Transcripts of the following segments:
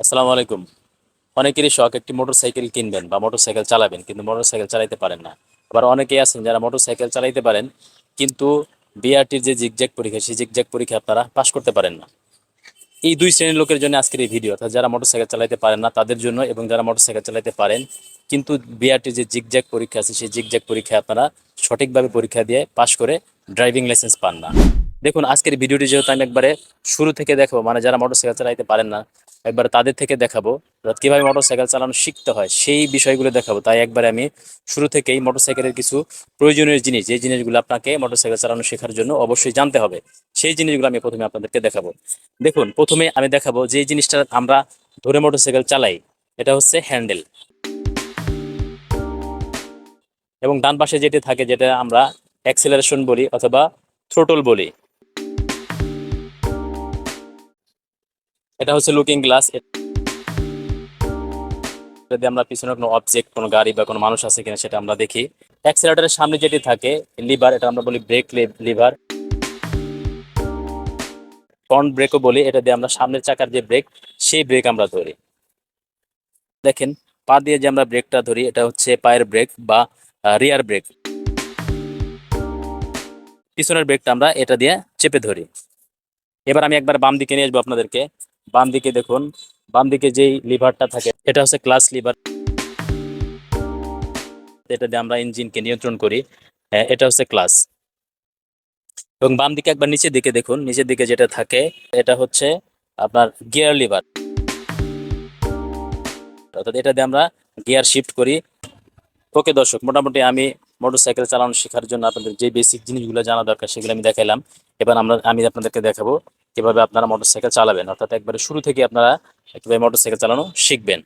আসসালামু আলাইকুম। অনেকেরই শখ একটি মোটরসাইকেল কিনবেন বা মোটরসাইকেল চালাবেন, কিন্তু মোটরসাইকেল চালাইতে পারেন না। আবার অনেকেই আছেন যারা মোটরসাইকেল চালাইতে পারেন, কিন্তু বিআরটির যে জিগজ্যাক পরীক্ষা, সেই জিগজ্যাক পরীক্ষা আপনারা পাশ করতে পারেন না। এই দুই শ্রেণির লোকের জন্য আজকের এই ভিডিও, অর্থাৎ যারা মোটরসাইকেল চালাইতে পারেন না, তাদের জন্য এবং যারা মোটরসাইকেল চালাইতে পারেন, কিন্তু বিআরটির যে জিগজ্যাক পরীক্ষা আছে, সেই জিগজ্যাক পরীক্ষায় আপনারা সঠিকভাবে পরীক্ষা দিয়ে পাশ করে ড্রাইভিং লাইসেন্স পান না। দেখুন, আজকের ভিডিওটি যেহেতু আমি একবারে শুরু থেকে দেখো মানে যারা মোটরসাইকেল চালাইতে পারেন না একবার তাদের থেকে দেখাবো কীভাবে মোটরসাইকেল চালানো শিখতে হয়, সেই বিষয়গুলো দেখাবো। তাই একবারে আমি শুরু থেকেই মোটরসাইকেলের কিছু প্রয়োজনীয় জিনিস, যে জিনিসগুলো আপনাকে মোটরসাইকেল চালানো শেখার জন্য অবশ্যই জানতে হবে, সেই জিনিসগুলো আমি প্রথমে আপনাদেরকে দেখাবো। দেখুন, প্রথমে আমি দেখাবো যে জিনিসটা আমরা ধরে মোটরসাইকেল চালাই, এটা হচ্ছে হ্যান্ডেল। এবং ডান পাশে যেটি থাকে, যেটা আমরা অ্যাক্সেলারেশন বলি অথবা থ্রোটল বলি। এটা হচ্ছে লুকিং গ্লাস যদি আমরা পিছনে কোনো অবজেক্ট কোনো গাড়ি বা কোনো মানুষ আছে কিনা সেটা আমরা দেখি। অ্যাক্সেলারেটরের সামনে যেটি থাকে লিভার এটা আমরা বলি ব্রেক লিভার ফ্রন্ট ব্রেকও বলি, এটা দিয়ে আমরা সামনের চাকার যে ব্রেক সেই ব্রেক আমরা ধরি। দেখেন, পা দিয়ে যে আমরা ব্রেকটা ধরি, এটা হচ্ছে পায়ের ব্রেক বা রিয়ার ব্রেক পিছনের ব্রেকটা আমরা এটা দিয়ে চেপে ধরি। এবার আমি একবার বাম দিকে নিয়ে আসব আপনাদেরকে। বাম দিকে দেখুন বাম দিকে যেই লিভারটা থাকে এটা হচ্ছে ক্লাস লিভার এটা দিয়ে আমরা ইঞ্জিনকে নিয়ন্ত্রণ করি আহ, এটা হচ্ছে ক্লাস এবং বাম দিকে একবার নিচের দিকে দেখুন নিচের দিকে যেটা থাকে এটা হচ্ছে আপনার গিয়ার লিভার অর্থাৎ এটা দিয়ে আমরা গিয়ার শিফট করি। ওকে দর্শক মোটামুটি আমি মোটরসাইকেল চালানো শেখার জন্য আপনাদের যে বেসিক জিনিসগুলো জানা দরকার সেগুলো আমি দেখালাম এবার আমরা আমি আপনাদেরকে দেখাবো কীভাবে আপনারা মোটরসাইকেল চালাবেন, অর্থাৎ একবারে শুরু থেকে আপনারা কীভাবে মোটরসাইকেল চালানো শিখবেন।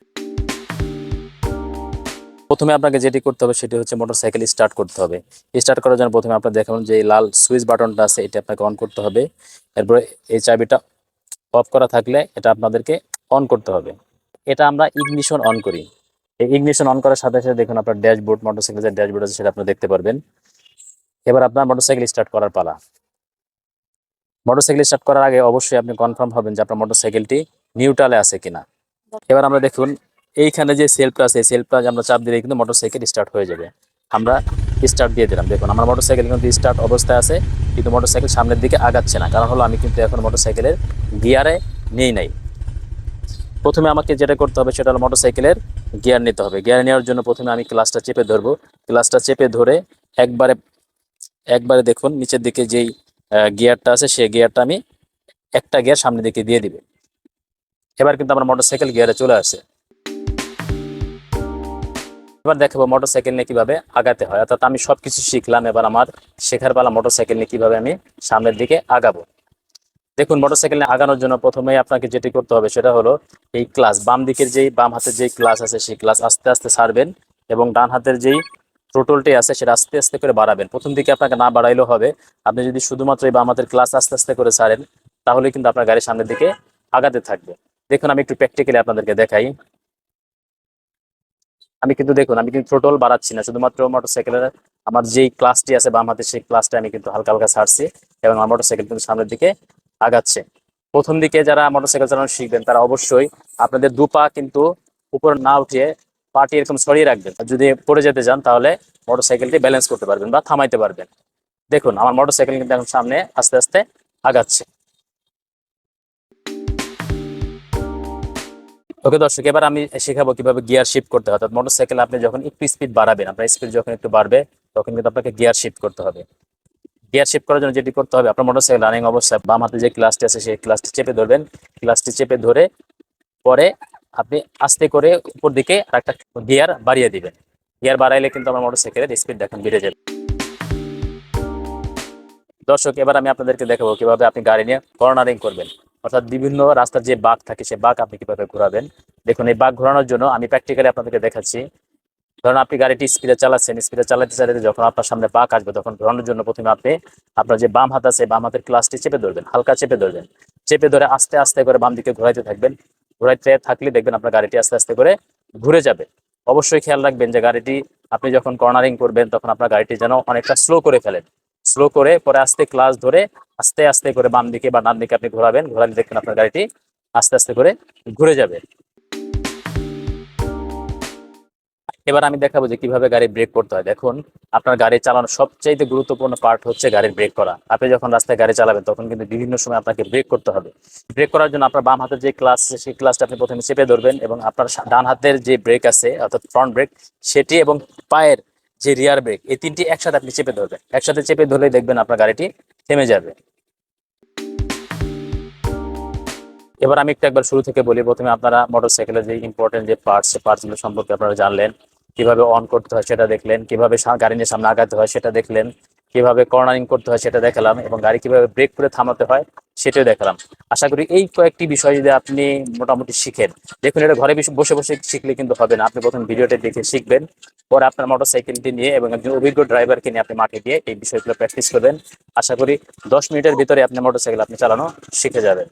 প্রথমে আপনাকে যেটি করতে হবে সেটি হচ্ছে মোটরসাইকেল স্টার্ট করতে হবে। স্টার্ট করার জন্য প্রথমে আপনার দেখাবেন যে লাল সুইচ বাটনটা আছে, এটা আপনাকে অন করতে হবে। এরপরে এই চাবিটা অফ করা থাকলে এটা আপনাদেরকে অন করতে হবে। এটা আমরা ইগনিশন অন করি। এই ইগনিশন অন করার সাথে সাথে দেখুন আপনার ড্যাশবোর্ড, মোটরসাইকেলের যে ড্যাশবোর্ড আছে সেটা আপনি দেখতে পারবেন। এবার আপনার মোটরসাইকেল স্টার্ট করার পালা। মোটরসাইকেল স্টার্ট করার আগে অবশ্যই আপনি কনফার্ম হবেন যে আপনার মোটরসাইকেলটি নিউট্রালে আছে কিনা। এবার আমরা দেখুন, এইখানে যে সেলফটা আছে এই সেলফটা আমরা চাপ দিলে কিন্তু মোটরসাইকেল স্টার্ট হয়ে যাবে। আমরা স্টার্ট দিয়ে দিলাম। দেখুন, আমার মোটরসাইকেল কিন্তু স্টার্ট অবস্থায় আছে, কিন্তু মোটরসাইকেল সামনের দিকে আগাচ্ছে না। কারণ হলো আমি কিন্তু এখন মোটরসাইকেলের গিয়ারে নেই নাই। প্রথমে আমাকে যেটা করতে হবে সেটা হলো মোটরসাইকেলের গিয়ার নিতে হবে। গিয়ার নেওয়ার জন্য প্রথমে আমি ক্লাসটা চেপে ধরবো। ক্লাসটা চেপে ধরে একবারে একবারে দেখুন, নিচের দিকে যেই গিয়ারটা আছে, সেই গিয়ারটা আমি একটা গিয়ার সামনের দিকে দিয়ে দিবে। এবার কিন্তু আমার মোটরসাইকেল গিয়ারে চলে আসে এবার দেখাবো মোটরসাইকেল নিয়ে কীভাবে আগাতে হয়। অর্থাৎ আমি সব কিছু শিখলাম এবার আমার শেখার পালা মোটরসাইকেল নিয়ে কীভাবে আমি সামনের দিকে আগাবো। দেখুন, মোটরসাইকেল নিয়ে আগানোর জন্য প্রথমে আপনাকে যেটি করতে হবে সেটা হলো এই ক্লাস বাম দিকের যেই বাম হাতের যেই ক্লাস আছে, সেই ক্লাস আস্তে আস্তে সারবেন এবং ডান হাতের যেই টোটলটি আছে, সেটা আস্তে আস্তে করে বাড়াবেন। প্রথম দিকে আপনাকে না বাড়াইলেও হবে। আপনি যদি শুধুমাত্র বাম হাতের ক্লাস আস্তে আস্তে করে ছাড়েন, তাহলে কিন্তু আপনার গাড়ির সামনের দিকে আগাতে থাকবে। দেখুন, আমি একটু প্র্যাকটিক্যালি আপনাদেরকে দেখাই। আমি কিন্তু দেখুন, আমি কিন্তু টোটল বাড়াচ্ছি না। শুধুমাত্র মোটরসাইকেলের আমার যেই ক্লাসটি আছে বাম হাতে সেই ক্লাসটা আমি কিন্তু হালকা হালকা ছাড়ছি এবং আমার মোটরসাইকেল কিন্তু সামনের দিকে আগাচ্ছে। প্রথম দিকে যারা মোটরসাইকেল চালানো শিখবেন, তারা অবশ্যই আপনাদের দু পা কিন্তু উপর না উঠিয়ে পাটি এরকম সরিয়ে রাখবেন। যদি পড়ে যেতে যান তাহলে মোটরসাইকেলটি ব্যালেন্স করতে পারবেন বা থামাইতে পারবেন। দেখুন, আমার মোটরসাইকেল কিন্তু এখন সামনে আস্তে আস্তে আগাচ্ছে। ওকে, দর্শক, এবার আমি শেখাবো কীভাবে গিয়ার শিফট করতে হয়। অর্থাৎ মোটরসাইকেল আপনি যখন একটু স্পিড বাড়াবেন, আপনার স্পিড যখন একটু বাড়বে, তখন কিন্তু আপনাকে গিয়ার শিফট করতে হবে। গিয়ার শিফট করার জন্য যেটি করতে হবে, আপনার মোটরসাইকেল রানিং অবস্থায় বাম হাতে যে ক্লাসটি আছে, সেই ক্লাসটি চেপে ধরবেন। ক্লাসটি চেপে ধরে পরে আপনি আস্তে করে উপর দিকে একটা গিয়ার বাড়িয়ে দিবেন। গিয়ার বাড়াইলে কিন্তু আমার মোটরসাইকেলের স্পিড দেখেন বেড়ে যাবে। দর্শক, এবার আমি আপনাদেরকে দেখাবো কীভাবে আপনি গাড়ি নিয়ে কর্নারিং করবেন। অর্থাৎ বিভিন্ন রাস্তার যে বাঘ থাকে সেই বাঘ আপনি কীভাবে ঘোরাবেন। দেখুন, এই বাঘ ঘোরানোর জন্য আমি প্র্যাকটিক্যালি আপনাদেরকে দেখাচ্ছি। ধরুন, আপনি গাড়িটি স্পিডে চালাচ্ছেন স্পিডে চালাতে চালাতে যখন আপনার সামনে বাঘ আসবে, তখন ঘোরানোর জন্য প্রথমে আপনি আপনার যে বাম হাত আছে, বাম হাতের ক্লাসটি চেপে ধরবেন, হালকা চেপে ধরবেন। চেপে ধরে আস্তে আস্তে করে বাম দিকে ঘোরাইতে থাকবেন। ঘোরাইতে থাকলে দেখবেন আপনার গাড়িটি আস্তে আস্তে করে ঘুরে যাবে। অবশ্যই খেয়াল রাখবেন যে গাড়িটি আপনি যখন কর্নারিং করবেন, তখন আপনার গাড়িটি যেন অনেকটা স্লো করে ফেলেন। স্লো করে, পরে আস্তে ক্লাস ধরে আস্তে আস্তে করে বাম দিকে বা ডান দিকে আপনি ঘোরাবেন। ঘোরালে দেখবেন আপনার গাড়িটি আস্তে আস্তে করে ঘুরে যাবে। এবার আমি দেখাবো যে কীভাবে গাড়ি ব্রেক করতে হয়। দেখুন, আপনার গাড়ি চালানোর সবচাইতে গুরুত্বপূর্ণ পার্ট হচ্ছে গাড়ির ব্রেক করা। আপনি যখন রাস্তায় গাড়ি চালাবেন, তখন কিন্তু বিভিন্ন সময় আপনাকে ব্রেক করতে হবে। ব্রেক করার জন্য আপনার বাম হাতের যে ক্লাস সেই ক্লাসটা আপনি প্রথমে চেপে ধরবেন এবং আপনার ডান হাতের যে ব্রেক আছে, অর্থাৎ ফ্রন্ট ব্রেক সেটি এবং পায়ের যে রিয়ার ব্রেক এই তিনটি একসাথে আপনি চেপে ধরবেন। একসাথে চেপে ধরলেই দেখবেন আপনার গাড়িটি থেমে যাবে। এবার আমি একটু একবার শুরু থেকে বলি। প্রথমে আপনারা মোটরসাইকেলের যে ইম্পর্টেন্ট যে পার্টস সে পার্টসগুলো সম্পর্কে আপনারা জানলেন। কীভাবে অন করতে হয় সেটা দেখলেন, কীভাবে গাড়ি নিয়ে সামনে আগাতে হয় সেটা দেখলেন, কীভাবে কর্নারিং করতে হয় সেটা দেখালাম এবং গাড়ি কীভাবে ব্রেক করে থামাতে হয় সেটাও দেখালাম। আশা করি এই কয়েকটি বিষয় যদি আপনি মোটামুটি শিখেন, দেখুন এটা ঘরে বসে- বসে শিখলে কিন্তু হবে না। আপনি প্রথম ভিডিওটা দেখে শিখবেন, পরে আপনার মোটরসাইকেলটি নিয়ে এবং একজন অভিজ্ঞ ড্রাইভারকে নিয়ে আপনি মাঠে গিয়ে এই বিষয়গুলো প্র্যাকটিস করবেন। আশা করি দশ মিনিটের ভিতরে আপনি মোটরসাইকেল আপনি চালানো শিখে যাবেন।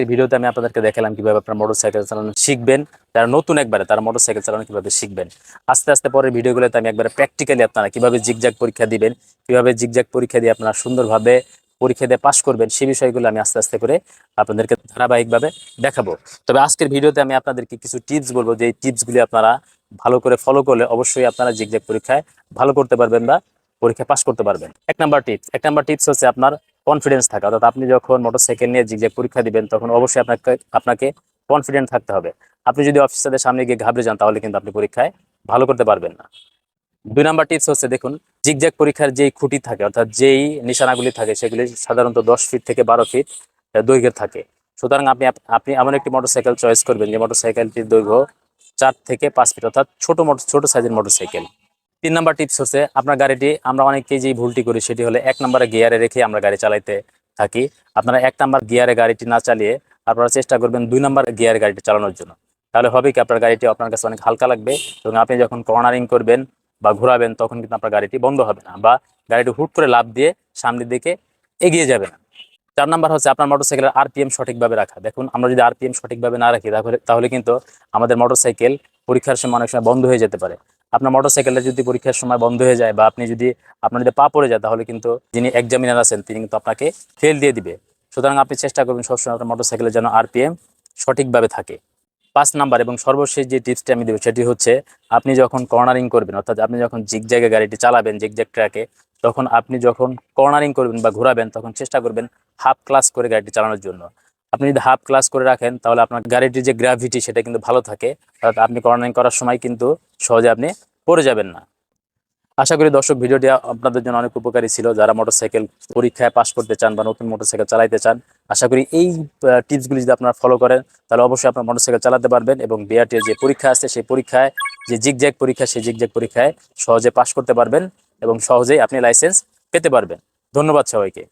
আজকের ভিডিওতে আমি আপনাদেরকে দেখালাম কীভাবে আপনার মোটরসাইকেল চালানো শিখবেন যারা নতুন একবারে তারা মোটরসাইকেল চালানো কীভাবে শিখবেন। আস্তে আস্তে পরের ভিডিওগুলোতে আমি একবারে প্র্যাকটিক্যালি আপনারা কীভাবে জিগজ্যাগ পরীক্ষা দিবেন, কীভাবে জিগজ্যাগ পরীক্ষা দিয়ে আপনারা সুন্দরভাবে পরীক্ষা দিয়ে পাশ করবেন সেই বিষয়গুলো আমি আস্তে আস্তে করে আপনাদেরকে ধারাবাহিকভাবে দেখাবো। তবে আজকের ভিডিওতে আমি আপনাদেরকে কিছু টিপস বলব, যে এই টিপসগুলি আপনারা ভালো করে ফলো করলে অবশ্যই আপনারা জিগজ্যাগ পরীক্ষায় ভালো করতে পারবেন বা পরীক্ষা পাশ করতে পারবেন। এক নাম্বার টিপস এক নাম্বার টিপস হচ্ছে আপনার কনফিডেন্স থাকা। অর্থাৎ আপনি যখন মোটরসাইকেল নিয়ে জিগজ্যাগ পরীক্ষা দিবেন, তখন অবশ্যই আপনাকে আপনাকে কনফিডেন্ট থাকতে হবে। আপনি যদি অফিসারদের সামনে গিয়ে ঘাবড়ে যান, তাহলে কিন্তু আপনি পরীক্ষায় ভালো করতে পারবেন না। দুই নাম্বার টিপস হচ্ছে, দেখুন জিগজ্যাগ পরীক্ষার যেই খুঁটি থাকে, অর্থাৎ যেই নিশানাগুলি থাকে, সেগুলি সাধারণত দশ ফিট থেকে বারো ফিট দৈর্ঘ্যের থাকে। সুতরাং আপনি আপনি এমন একটি মোটরসাইকেল চয়েস করবেন যে মোটরসাইকেলটির দৈর্ঘ্য চার থেকে পাঁচ ফিট অর্থাৎ ছোট মোটর ছোট সাইজের মোটরসাইকেল তিন নাম্বার টিপস হচ্ছে আপনার গাড়িটি, আমরা অনেকেই যেই ভুলটি করি, সেটি হলে এক নম্বরে গিয়ারে রেখে আমরা গাড়ি চালাইতে থাকি। আপনারা এক নাম্বার গিয়ারে গাড়িটি না চালিয়ে আপনারা চেষ্টা করবেন দুই নাম্বার গিয়ারে গাড়িটি চালানোর জন্য। তাহলে হবে কি, আপনার গাড়িটি আপনার কাছে অনেক হালকা লাগবে এবং আপনি যখন কর্নারিং করবেন বা ঘোরাবেন, তখন কিন্তু আপনার গাড়িটি বন্ধ হবে না বা গাড়িটি হুট করে লাভ দিয়ে সামনের দিকে এগিয়ে যাবে না। চার নাম্বার হচ্ছে আপনার মোটরসাইকেলের আরপিএম সঠিকভাবে রাখা। দেখুন, আমরা যদি আরপিএম সঠিকভাবে না রাখি, তাহলে তাহলে কিন্তু আমাদের মোটরসাইকেল পরীক্ষার সময় অনেক সময় বন্ধ হয়ে যেতে পারে। আপনার মোটরসাইকেলটা যদি পরীক্ষার সময় বন্ধ হয়ে যায় বা আপনি যদি আপনার যদি পা পড়ে যায়, তাহলে কিন্তু যিনি এক্সামিনার আছেন, তিনি কিন্তু আপনাকে ফেল দিয়ে দিবে। সুতরাং আপনি চেষ্টা করবেন সবসময় আপনার মোটরসাইকেলের যেন আরপিএম সঠিকভাবে থাকে। পাঁচ নাম্বার এবং সর্বশেষ যে টিপসটি আমি দেবো, সেটি হচ্ছে আপনি যখন কর্নারিং করবেন, অর্থাৎ আপনি যখন জিগজ্যাগে গাড়িটি চালাবেন জিগজ্যাগ ট্র্যাকে তখন আপনি যখন কর্নারিং করবেন বা ঘোরাবেন, তখন চেষ্টা করবেন হাফ ক্লাস করে গাড়িটি চালানোর জন্য। আপনি যদি হাফ ক্লাস করে রাখেন, তাহলে আপনার গাড়িটির যে গ্র্যাভিটি সেটা কিন্তু ভালো থাকে। অর্থাৎ আপনি কর্নারিং করার সময় কিন্তু সহজে আপনি পড়ে যাবেন না। আশা করি দর্শক ভিডিওটি আপনাদের জন্য অনেক উপকারী ছিল। যারা মোটরসাইকেল পরীক্ষায় পাশ করতে চান বা নতুন মোটরসাইকেল চালাইতে চান, আশা করি এই টিপসগুলি যদি আপনারা ফলো করেন, তাহলে অবশ্যই আপনার মোটরসাইকেল চালাতে পারবেন এবং বিআরটির যে পরীক্ষা আছে, সেই পরীক্ষায়, যে জিগজ্যাগ পরীক্ষা, সেই জিগজ্যাগ পরীক্ষায় সহজে পাশ করতে পারবেন এবং সহজেই আপনি লাইসেন্স পেতে পারবেন। ধন্যবাদ সবাইকে।